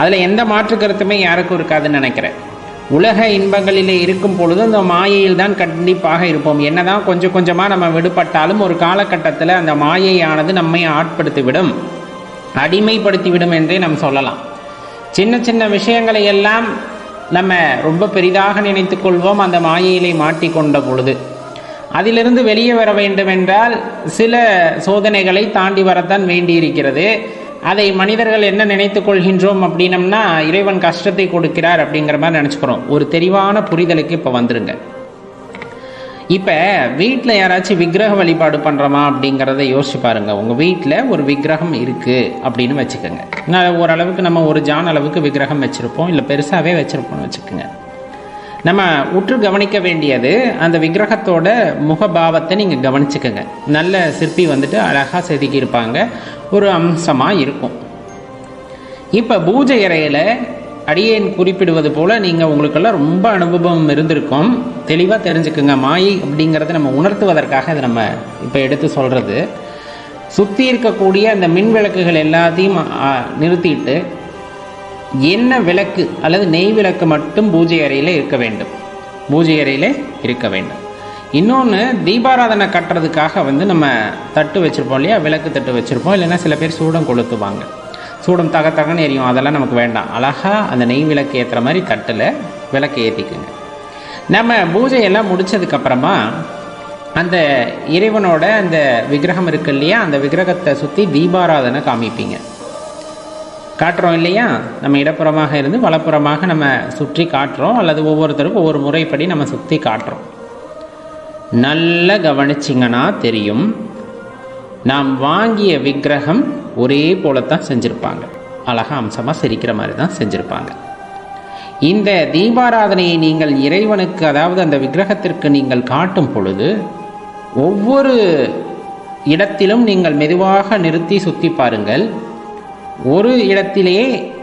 அதில் எந்த மாற்று கருத்துமே யாருக்கும் இருக்காதுன்னு நினைக்கிறேன். உலக இன்பங்களிலே இருக்கும் பொழுது அந்த மாயையில் தான் கண்டிப்பாக இருப்போம். என்னதான் கொஞ்சம் கொஞ்சமாக நம்ம விடுபட்டாலும் ஒரு காலகட்டத்தில் அந்த மாயையானது நம்மை ஆட்படுத்திவிடும். அடிமைப்படுத்திவிடும் என்றே நாம் சொல்லலாம். சின்ன சின்ன விஷயங்களை எல்லாம் நம்ம ரொம்ப பெரிதாக நினைத்து கொள்வோம் அந்த மாயையிலே மாட்டிக்கொண்ட பொழுது. அதிலிருந்து வெளியே வர வேண்டுமென்றால் சில சோதனைகளை தாண்டி வரத்தான் வேண்டியிருக்கிறது. அதை மனிதர்கள் என்ன நினைத்துக் கொள்கின்றோம் அப்படின்னம்னா இறைவன் கஷ்டத்தை கொடுக்கிறார் அப்படிங்கிற மாதிரி நினச்சிக்கிறோம். ஒரு தெளிவான புரிதலுக்கு இப்போ வந்துருங்க. இப்போ வீட்டில் யாராச்சும் விக்கிரக வழிபாடு பண்ணுறோமா அப்படிங்கிறத யோசிச்சு பாருங்க. உங்கள் வீட்டில் ஒரு விக்கிரகம் இருக்குது அப்படின்னு வச்சுக்கோங்க. நான் ஓரளவுக்கு நம்ம ஒரு ஜான் அளவுக்கு விக்கிரகம் வச்சுருப்போம். இல்லை பெருசாகவே வச்சுருப்போம்னு வச்சுக்கோங்க. நம்ம உற்று கவனிக்க வேண்டியது அந்த விக்கிரகத்தோட முகபாவத்தை நீங்கள் கவனிச்சுக்கோங்க. நல்ல சிற்பி வந்துட்டு அழகாக செதுக்கியிருப்பாங்க. ஒரு அம்சமாக இருக்கும் இப்போ பூஜை அறையில் அடியேன் குறிப்பிடுவது போல் நீங்கள் உங்களுக்கெல்லாம் ரொம்ப அனுபவம் இருந்திருக்கும். தெளிவாக தெரிஞ்சுக்குங்க மாயை அப்படிங்கிறத நம்ம உணர்த்துவதற்காக இதை நம்ம இப்போ எடுத்து சொல்கிறது சுற்றி இருக்கக்கூடிய அந்த மின் விளக்குகள் எல்லாத்தையும் நிறுத்திட்டு என்ன விளக்கு அல்லது நெய் விளக்கு மட்டும் பூஜை அறையில் இருக்க வேண்டும். பூஜை அறையில் இருக்க வேண்டும். இன்னொன்று தீபாராதனை கட்டுறதுக்காக வந்து நம்ம தட்டு வச்சுருப்போம் இல்லையா? விளக்கு தட்டு வச்சுருப்போம். இல்லைன்னா சில பேர் சூடம் கொளுத்துவாங்க. சூடம் தக தகன்னு எரியும். அதெல்லாம் நமக்கு வேண்டாம். அழகாக அந்த நெய் விளக்கு ஏற்றுற மாதிரி தட்டில் விளக்கு ஏற்றிக்குங்க நம்ம பூஜையெல்லாம் முடிச்சதுக்கப்புறமா அந்த இறைவனோட அந்த விக்கிரகம் இருக்கு இல்லையா? அந்த விக்கிரகத்தை சுற்றி தீபாராதனை காமிப்பீங்க. காட்டுறோம் இல்லையா? நம்ம இடப்புறமாக இருந்து வலப்புறமாக நம்ம சுற்றி காட்டுறோம். அல்லது ஒவ்வொருத்தருக்கும் ஒவ்வொரு முறைப்படி நம்ம சுற்றி காட்டுறோம். நல்லா கவனிச்சிங்கன்னா தெரியும். நாம் வாங்கிய விக்கிரகம் ஒரே போலத்தான் செஞ்சுருப்பாங்க. அழகா அம்சமாக சிரிக்கிற மாதிரி தான் செஞ்சுருப்பாங்க. இந்த தீபாராதனையை நீங்கள் இறைவனுக்கு அதாவது அந்த விக்கிரகத்திற்கு நீங்கள் காட்டும் பொழுது ஒவ்வொரு இடத்திலும் நீங்கள் மெதுவாக நிறுத்தி சுற்றி பாருங்கள். ஒரு இடத்திலே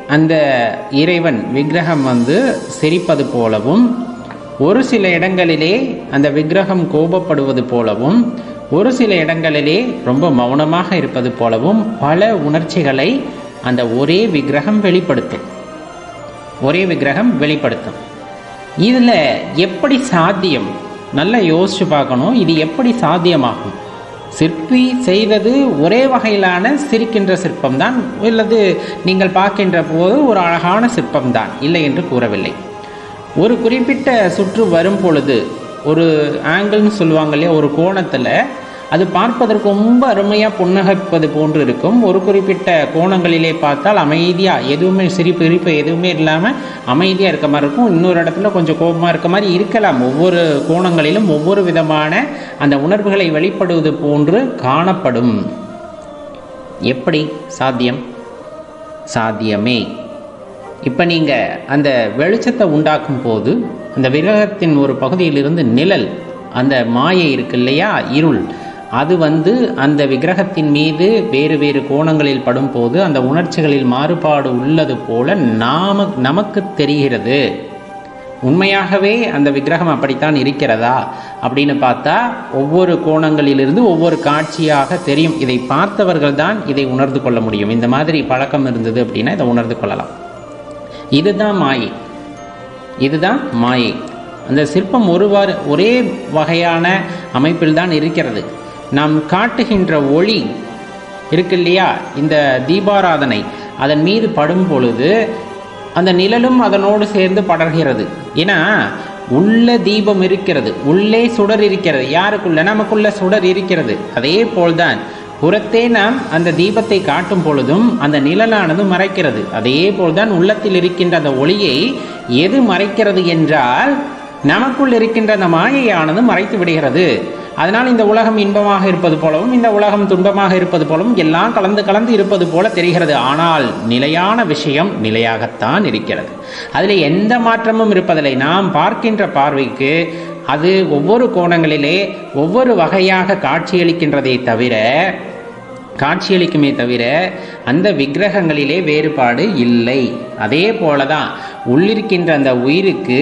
அந்த இறைவன் விக்கிரகம் வந்து சிரிப்பது போலவும் ஒரு சில இடங்களிலே அந்த விக்கிரகம் கோபப்படுவது போலவும் ஒரு சில இடங்களிலே ரொம்ப மௌனமாக இருப்பது போலவும் பல உணர்ச்சிகளை அந்த ஒரே விக்கிரகம் வெளிப்படுத்தும். ஒரே விக்கிரகம் வெளிப்படுத்தும். இதில் எப்படி சாத்தியம்? நல்லா யோசிச்சு பார்க்கணும். இது எப்படி சாத்தியமாகும்? சிற்பி செய்தது ஒரே வகையிலான சிரிக்கின்ற சிற்பம்தான் அல்லது நீங்கள் பார்க்கின்ற போது ஒரு அழகான சிற்பம்தான் இல்லை என்று கூறவில்லை. ஒரு குறிப்பிட்ட சுற்று வரும் பொழுது ஒரு ஆங்கிள்னு சொல்லுவாங்க இல்லையா ஒரு கோணத்தில் அது பார்ப்பதற்கு ரொம்ப அருமையாக புன்னகைப்பது போன்று இருக்கும். ஒரு குறிப்பிட்ட கோணங்களிலே பார்த்தால் அமைதியாக எதுவுமே சிரிப்பு இருப்பு எதுவுமே இல்லாமல் அமைதியாக இருக்க மாதிரி இருக்கும். இன்னொரு இடத்துல கொஞ்சம் கோபமாக இருக்க மாதிரி இருக்கலாம். ஒவ்வொரு கோணங்களிலும் ஒவ்வொரு விதமான அந்த உணர்வுகளை வெளிப்படுவது போன்று காணப்படும். எப்படி? சாத்தியம்? சாத்தியமே. இப்போ நீங்கள் அந்த வெளிச்சத்தை உண்டாக்கும் போது அந்த விரகத்தின் ஒரு பகுதியிலிருந்து நிழல் அந்த மாயை இருக்கு இல்லையா? இருள். அது வந்து அந்த விக்கிரகத்தின் மீது வேறு வேறு கோணங்களில் படும்போது அந்த உணர்ச்சிகளில் மாறுபாடு உள்ளது போல நாம நமக்கு தெரிகிறது. உண்மையாகவே அந்த விக்கிரகம் அப்படித்தான் இருக்கிறதா? அப்படின்னு பார்த்தா ஒவ்வொரு கோணங்களிலிருந்து ஒவ்வொரு காட்சியாக தெரியும். இதை பார்த்தவர்கள் தான் இதை உணர்ந்து கொள்ள முடியும். இந்த மாதிரி பழக்கம் இருந்தது அப்படின்னா இதை உணர்ந்து கொள்ளலாம். இதுதான் மாயை. இதுதான் மாயை. அந்த சிற்பம் ஒருவாறு ஒரே வகையான அமைப்பில் தான் இருக்கிறது. நாம் காட்டுகின்ற ஒளி இருக்கு இல்லையா? இந்த தீபாராதனை. அதன் மீது படும் பொழுது அந்த நிழலும் அதனோடு சேர்ந்து படர்கிறது. ஏன்னா உள்ள தீபம் இருக்கிறது. உள்ளே சுடர் இருக்கிறது. யாருக்குள்ள? நமக்குள்ள சுடர் இருக்கிறது. அதே போல்தான் புறத்தே நாம் அந்த தீபத்தை காட்டும் பொழுதும் அந்த நிழலானது மறைக்கிறது. அதே போல்தான் உள்ளத்தில் இருக்கின்ற அந்த ஒளியை எது மறைக்கிறது என்றால் நமக்குள் இருக்கின்ற அந்த மாயையானது மறைத்து விடுகிறது. அதனால் இந்த உலகம் இன்பமாக இருப்பது போலவும் இந்த உலகம் துன்பமாக இருப்பது போலவும் எல்லாம் கலந்து கலந்து இருப்பது போல தெரிகிறது. ஆனால் நிலையான விஷயம் நிலையாகத்தான் இருக்கிறது. அதில் எந்த மாற்றமும் இருப்பதில்லை. நாம் பார்க்கின்ற பார்வைக்கு அது ஒவ்வொரு கோணங்களிலே ஒவ்வொரு வகையாக காட்சியளிக்கின்றதை தவிர காட்சியளிக்குமே தவிர அந்த விக்கிரகங்களிலே வேறுபாடு இல்லை. அதே போலதான் உள்ளிருக்கின்ற அந்த உயிருக்கு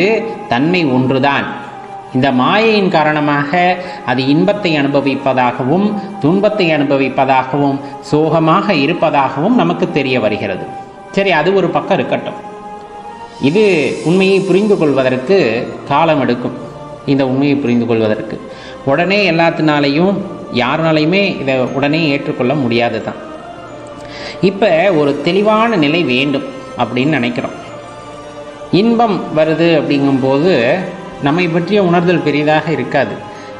தன்மை ஒன்றுதான். இந்த மாயையின் காரணமாக அது இன்பத்தை அனுபவிப்பதாகவும் துன்பத்தை அனுபவிப்பதாகவும் சோகமாக இருப்பதாகவும் நமக்கு தெரிய வருகிறது. சரி அது ஒரு பக்கம் இருக்கட்டும். இது உண்மையை புரிந்து கொள்வதற்கு காலம் எடுக்கும். இந்த உண்மையை புரிந்து கொள்வதற்கு உடனே எல்லாத்தினாலையும் யாருனாலையுமே இதை உடனே ஏற்றுக்கொள்ள முடியாது தான் இப்போ ஒரு தெளிவான நிலை வேண்டும் அப்படின்னு நினைக்கிறோம். இன்பம் வருது அப்படிங்கும்போது நம்மை பற்றிய உணர்தல் பெரிதாக இருக்காது.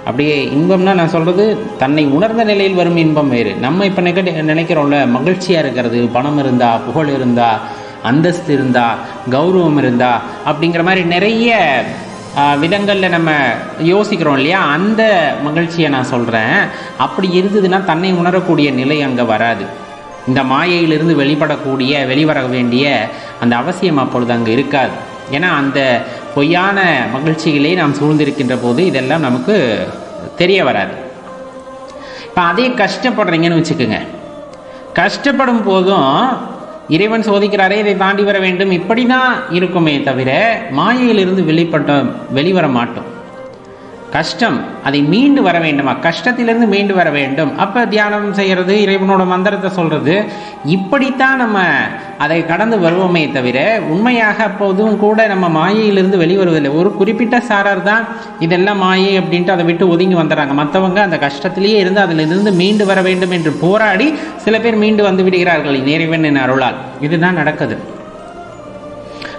அப்படியே இன்பம்னா நான் சொல்கிறது தன்னை உணர்ந்த நிலையில் வரும் இன்பம் வேறு. நம்ம இப்போ நிக நினைக்கிறோம்ல மகிழ்ச்சியாக இருக்கிறது பணம் இருந்தா புகழ் இருந்தா அந்தஸ்து இருந்தா கௌரவம் இருந்தா அப்படிங்கிற மாதிரி நிறைய விதங்களில் நம்ம யோசிக்கிறோம் இல்லையா? அந்த மகிழ்ச்சியை நான் சொல்கிறேன் அப்படி இருந்ததுன்னா தன்னை உணரக்கூடிய நிலை அங்கே வராது. இந்த மாயையிலிருந்து வெளிப்படக்கூடிய வெளிவர வேண்டிய அந்த அவசியம் அப்பொழுது அங்கே இருக்காது. ஏன்னா அந்த பொய்யான மகிழ்ச்சிகளே நாம் சூழ்ந்திருக்கின்ற போது இதெல்லாம் நமக்கு தெரிய வராது. இப்போ அதே கஷ்டப்படுறீங்கன்னு வச்சுக்கோங்க. கஷ்டப்படும் போதும் இறைவன் சோதிக்கிறாரே இதை தாண்டி வர வேண்டும். இப்படி தான் இருக்குமே தவிர மாயையிலிருந்து வெளிப்பட்ட வெளிவர மாட்டோம் கஷ்டம். அதை மீண்டு வர வேண்டுமா? கஷ்டத்திலிருந்து மீண்டு வர வேண்டும். அப்போ தியானம் செய்கிறது இறைவனோட மந்திரத்தை சொல்கிறது இப்படித்தான் நம்ம அதை கடந்து வருவோமே தவிர உண்மையாக அப்போதும் கூட நம்ம மாயையிலிருந்து வெளிவருவதில்லை. ஒரு குறிப்பிட்ட சாரார் தான் இதெல்லாம் மாயை அப்படின்ட்டு அதை விட்டு ஒதுங்கி வந்துடுறாங்க. மற்றவங்க அந்த கஷ்டத்திலேயே இருந்து அதிலிருந்து மீண்டு வர வேண்டும் என்று போராடி சில பேர் மீண்டு வந்து விடுகிறார்கள். இறைவனின் அருளால். இதுதான் நடக்குது.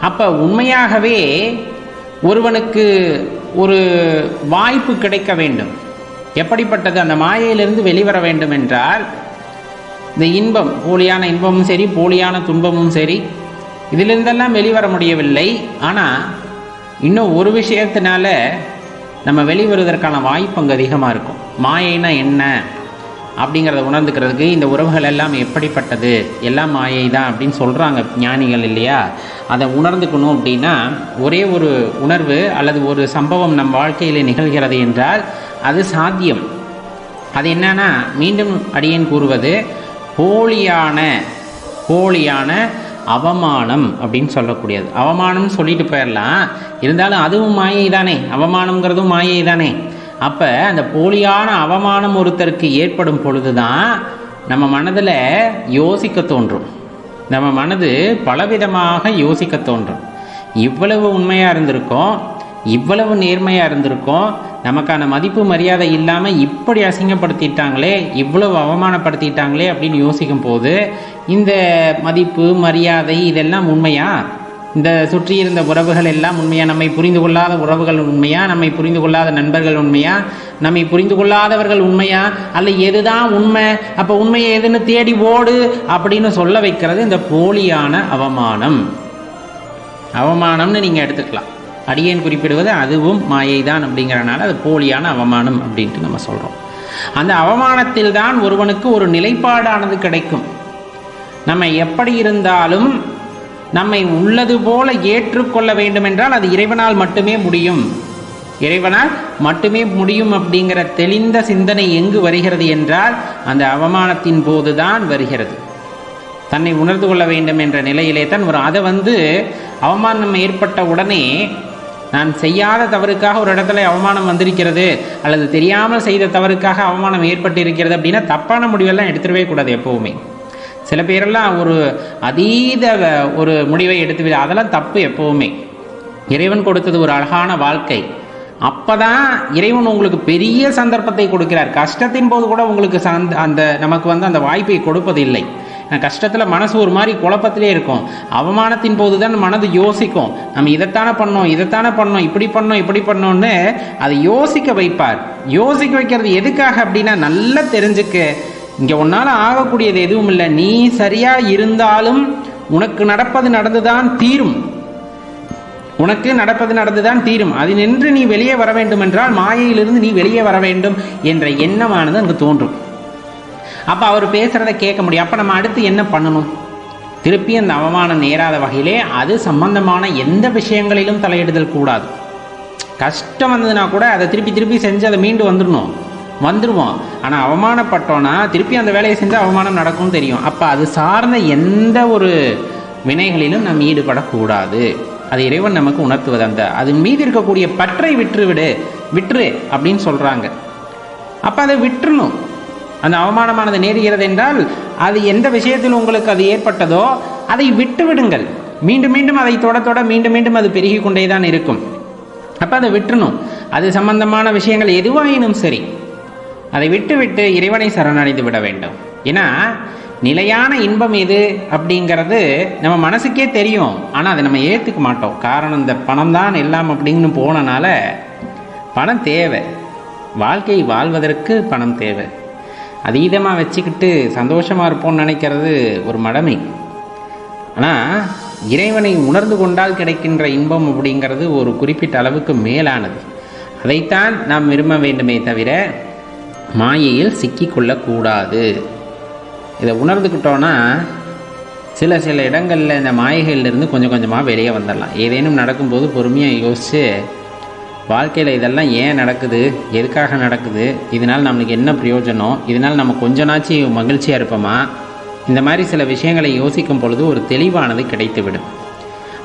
அப்போ உண்மையாகவே ஒருவனுக்கு ஒரு வாய்ப்பு கிடைக்க வேண்டும். எப்படிப்பட்டது? அந்த மாயையிலிருந்து வெளிவர வேண்டும் என்றால் இந்த இன்பம் போலியான இன்பமும் சரி போலியான துன்பமும் சரி இதிலிருந்தெல்லாம் வெளிவர முடியவில்லை. ஆனால் இன்னும் ஒரு விஷயத்தினால நம்ம வெளிவருவதற்கான வாய்ப்பு அங்கே அதிகமாக இருக்கும். மாயைனா என்ன? அப்படிங்கிறத உணர்ந்துக்கிறதுக்கு இந்த உறவுகள் எல்லாம் எப்படிப்பட்டது? எல்லாம் மாயை தான் அப்படின்னு சொல்கிறாங்க ஞானிகள் இல்லையா? அதை உணர்ந்துக்கணும் அப்படின்னா ஒரே ஒரு உணர்வு அல்லது ஒரு சம்பவம் நம் வாழ்க்கையில் நிகழ்கிறது என்றால் அது சாத்தியம். அது என்னன்னா மீண்டும் அடியேன் கூறுவது போலியான போலியான அவமானம் அப்படின்னு சொல்லக்கூடியது. அவமானம்னு சொல்லிட்டு போயிடலாம். இருந்தாலும் அதுவும் மாயை தானே அவமானங்கிறதும் மாயை தானே அப்போ அந்த போலியான அவமானம் ஒருத்தருக்கு ஏற்படும் பொழுது தான் நம்ம மனதில் யோசிக்க தோன்றும். நம்ம மனது பலவிதமாக யோசிக்க தோன்றும். இவ்வளவு உண்மையாக இருந்திருக்கோம் இவ்வளவு நேர்மையாக இருந்திருக்கோம் நமக்கான மதிப்பு மரியாதை இல்லாமல் இப்படி அசிங்கப்படுத்திட்டாங்களே இவ்வளவு அவமானப்படுத்திட்டாங்களே அப்படின்னு யோசிக்கும் போது இந்த மதிப்பு மரியாதை இதெல்லாம் உண்மையா? இந்த சுற்றி இருந்த உறவுகள் எல்லாம் உண்மையா? நம்மை புரிந்து கொள்ளாத உறவுகள் உண்மையா? நம்மை புரிந்து கொள்ளாத நண்பர்கள் உண்மையா? நம்மை புரிந்து கொள்ளாதவர்கள் உண்மையா? அல்ல எதுதான் உண்மை? அப்போ உண்மையை எதுன்னு தேடி ஓடு அப்படின்னு சொல்ல வைக்கிறது இந்த போலியான அவமானம். அவமானம்னு நீங்கள் எடுத்துக்கலாம். அடியேன் குறிப்பிடுவது அதுவும் மாயை தான் அப்படிங்கிறனால அது போலியான அவமானம் அப்படின்ட்டு நம்ம சொல்கிறோம் அந்த அவமானத்தில் தான் ஒருவனுக்கு ஒரு நிலைப்பாடானது கிடைக்கும். நம்ம எப்படி இருந்தாலும் நம்மை உள்ளது போல ஏற்றுக்கொள்ள வேண்டுமென்றால் அது இறைவனால் மட்டுமே முடியும். இறைவனால் மட்டுமே முடியும் அப்படிங்கிற தெளிந்த சிந்தனை எங்கு வருகிறது என்றால் அந்த அவமானத்தின் போதுதான் வருகிறது. தன்னை உணர்ந்து கொள்ள வேண்டும் என்ற நிலையிலே தான் வரும் அதை வந்து அவமானம் ஏற்பட்ட உடனே நான் செய்யாத தவறுக்காக ஒரு இடத்துல அவமானம் வந்திருக்கிறது அல்லது தெரியாமல் செய்த தவறுக்காக அவமானம் ஏற்பட்டு இருக்கிறது அப்படின்னா தப்பான முடிவெல்லாம் எடுத்துடவே கூடாது எப்போவுமே. சில பேரெல்லாம் ஒரு அதீத ஒரு முடிவை எடுத்து அதெல்லாம் தப்பு எப்போவுமே. இறைவன் கொடுத்தது ஒரு அழகான வாழ்க்கை. அப்பதான் இறைவன் உங்களுக்கு பெரிய சந்தர்ப்பத்தை கொடுக்கிறார். கஷ்டத்தின் போது கூட உங்களுக்கு சந்த அந்த நமக்கு வந்து அந்த வாய்ப்பை கொடுப்பதில்லை கஷ்டத்தில் மனசு ஒரு மாதிரி குழப்பத்திலே இருக்கும். அவமானத்தின் போது தான் மனது யோசிக்கும். நம்ம இதைத்தானே பண்ணோம் இதைத்தானே பண்ணோம் இப்படி பண்ணோம் இப்படி பண்ணோன்னு அதை யோசிக்க வைப்பார். யோசிக்க வைக்கிறது எதுக்காக அப்படின்னா நல்லா தெரிஞ்சுக்க இங்கே உன்னால் ஆகக்கூடியது எதுவும் இல்லை. நீ சரியாக இருந்தாலும் உனக்கு நடப்பது நடந்துதான் தீரும். உனக்கு நடப்பது நடந்துதான் தீரும். அது நின்று நீ வெளியே வர வேண்டும் என்றால் மாயையிலிருந்து நீ வெளியே வர வேண்டும் என்ற எண்ணமானது அங்கு தோன்றும். அப்போ அவர் பேசுகிறத கேட்க முடியும். அப்போ நம்ம அடுத்து என்ன பண்ணணும்? திருப்பி அந்த அவமானம் நேராத வகையிலே அது சம்பந்தமான எந்த விஷயங்களிலும் தலையிடுதல் கூடாது. கஷ்டம் வந்ததுன்னா கூட அதை திருப்பி திருப்பி செஞ்சு அதை மீண்டு வந்துடணும். வந்துடுவோம் ஆனால் அவமானப்பட்டோன்னா திருப்பி அந்த வேலையை செஞ்சால் அவமானம் நடக்கும் தெரியும். அப்போ அது சார்ந்த எந்த ஒரு வினைகளிலும் நாம் ஈடுபடக்கூடாது. அது இறைவன் நமக்கு உணர்த்துவது அந்த. அதன் மீது இருக்கக்கூடிய பற்றை விற்று விடு விட்டுரு அப்படின்னு சொல்கிறாங்க அப்போ அதை விட்டுணும் அந்த அவமானமானது நேருகிறது என்றால் அது எந்த விஷயத்தில் உங்களுக்கு அது ஏற்பட்டதோ அதை விட்டு விடுங்கள் மீண்டும் மீண்டும் அதை தொட தொட மீண்டும் மீண்டும் அது பெருகி கொண்டே தான் இருக்கும். அப்போ அதை விட்டுணும் அது சம்பந்தமான விஷயங்கள் எதுவாயினும் சரி. அதை விட்டுவிட்டு இறைவனை சரணடைந்து விட வேண்டும். ஏன்னா நிலையான இன்பம் எது அப்படிங்கிறது நம்ம மனசுக்கே தெரியும். ஆனால் அதை நம்ம ஏற்றுக்க மாட்டோம். காரணம் இந்த பணம் தான் எல்லாம் அப்படின்னு போனனால பணம் தேவை. வாழ்க்கை வாழ்வதற்கு பணம் தேவை. அதீதமாக வச்சுக்கிட்டு சந்தோஷமாக இருப்போம்னு நினைக்கிறது ஒரு மடமை. ஆனால் இறைவனை உணர்ந்து கொண்டால் கிடைக்கின்ற இன்பம் அப்படிங்கிறது ஒரு குறிப்பிட்ட அளவுக்கு மேலானது. அதைத்தான் நாம் விரும்ப வேண்டுமே தவிர மாயையில் சிக்கிக்கொள்ளக்கூடாது. இதை உணர்ந்துக்கிட்டோன்னா சில சில இடங்களில் இந்த மாயைகள்லேருந்து கொஞ்சம் கொஞ்சமாக வெளியே வந்துடலாம். ஏதேனும் நடக்கும்போது பொறுமையாக யோசித்து வாழ்க்கையில் இதெல்லாம் ஏன் நடக்குது? எதுக்காக நடக்குது? இதனால் நம்மளுக்கு என்ன பிரயோஜனம்? இதனால் நம்ம கொஞ்சனாச்சும் மகிழ்ச்சியாக இருப்போமா? இந்த மாதிரி சில விஷயங்களை யோசிக்கும் பொழுது ஒரு தெளிவானது கிடைத்துவிடும்.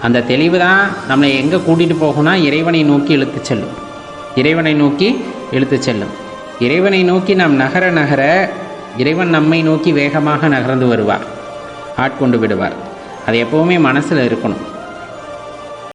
அந்த தெளிவு தான் நம்மளை எங்கே கூட்டிகிட்டு போகும்னா இறைவனை நோக்கி இழுத்து செல்லும். இறைவனை நோக்கி இழுத்து செல்லும். இறைவனை நோக்கி நாம் நகர நகர இறைவன் நம்மை நோக்கி வேகமாக நகர்ந்து வருவார். ஆட்கொண்டு விடுவார். அது எப்போவுமே மனசில் இருக்கணும்.